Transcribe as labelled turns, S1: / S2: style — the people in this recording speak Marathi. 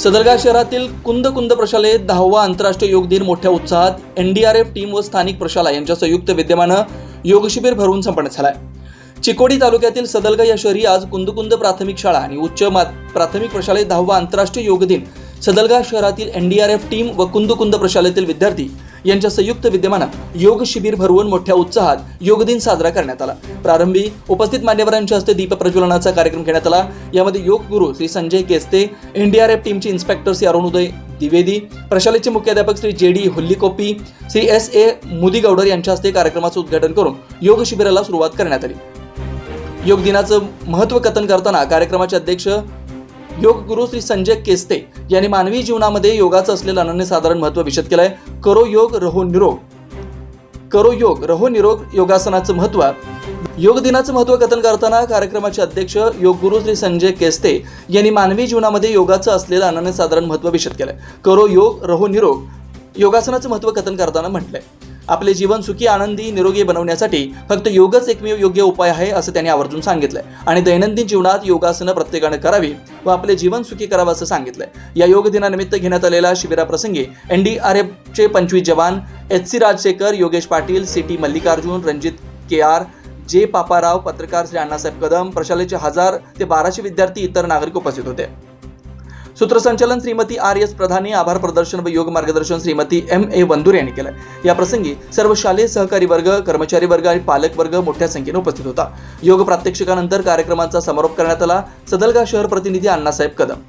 S1: सदरगा शहरातील कुंद कुंद प्रशालेत दहावा आंतरराष्ट्रीय योग दिन मोठ्या उत्साहात एनडीआरएफ टीम व स्थानिक प्रशाला यांच्या संयुक्त विद्यमानं योग शिबिर भरवून संपन्न झालाय. चिकोडी तालुक्यातील सदलगा या शहरी आज कुंदकुंद प्राथमिक शाळा आणि उच्च प्राथमिक प्रशालेत दहावा आंतरराष्ट्रीय योग दिन सदलगा शहरातील एनडीआरएफ टीम व कुंदकुंद प्रशालेतील विद्यार्थी यांच्या संयुक्त विद्यमानात योग शिबिर भरवून मोठ्या उत्साहात योग दिन साजरा करण्यात आला. प्रारंभी उपस्थित मान्यवरांच्या हस्ते दीप प्रज्वलनाचा कार्यक्रम घेण्यात आला. यामध्ये योग गुरु श्री संजय केस्ते एनडीआरएफ टीमचे इन्स्पेक्टर श्री अरुणोदय द्विवेदी प्रशालेचे मुख्याध्यापक Shri J D Hullikopi Shri S A Mudigoudar यांच्या हस्ते कार्यक्रमाचं उद्घाटन करून योग शिबिराला सुरुवात करण्यात आली. योग दिनाचं महत्त्व कथन करताना कार्यक्रमाचे अध्यक्ष योग गुरु श्री संजय केस्ते यांनी मानवी जीवनामध्ये योगाचं असलेलं अनन्यसाधारण महत्त्व विशद केलंय. करो योग रहो निरोग. करो योग रहो निरोग योगासनाचं महत्त्व. योग दिनाचं महत्त्व कथन करताना कार्यक्रमाचे अध्यक्ष योग गुरु श्री संजय केस्ते यांनी मानवी जीवनामध्ये योगाचं असलेलं अनन्यसाधारण महत्त्व विशद केलंय. करो योग रहो निरोग. योगासनाचं महत्त्व कथन करताना म्हटलंय. आपले जीवन सुखी आनंदी निरोगी बनवण्यासाठी फक्त योगच एकमेव योग्य उपाय आहे असं त्यांनी आवर्जून सांगितलंय. आणि दैनंदिन जीवनात योगासनं प्रत्येकानं करावी व आपले जीवन सुखी करावं असं सांगितलंय. या योग दिनानिमित्त घेण्यात आलेल्या शिबिराप्रसंगी एन डी आर एफचे पंचवीस जवान H C Rajashekhar Yogesh Patil C T Mallikarjun Ranjit K R J Paparao पत्रकार श्री अण्णासाहेब कदम प्रशालेचे हजार ते बाराशे विद्यार्थी इतर नागरिक उपस्थित होते. सूत्रसंचालन श्रीमती आर एस प्रधानी आभार प्रदर्शन व योग मार्गदर्शन श्रीमती एम ए वंदुरे यांनी केलं या प्रसंगी सर्व शालेय सहकारी वर्ग कर्मचारी वर्ग आणि पालक वर्ग मोठ्या संख्येने उपस्थित होता. योग प्रात्यक्षिकानंतर कार्यक्रमाचा समारोप करण्यात आला. सदलगा शहर प्रतिनिधी अण्णासाहेब कदम.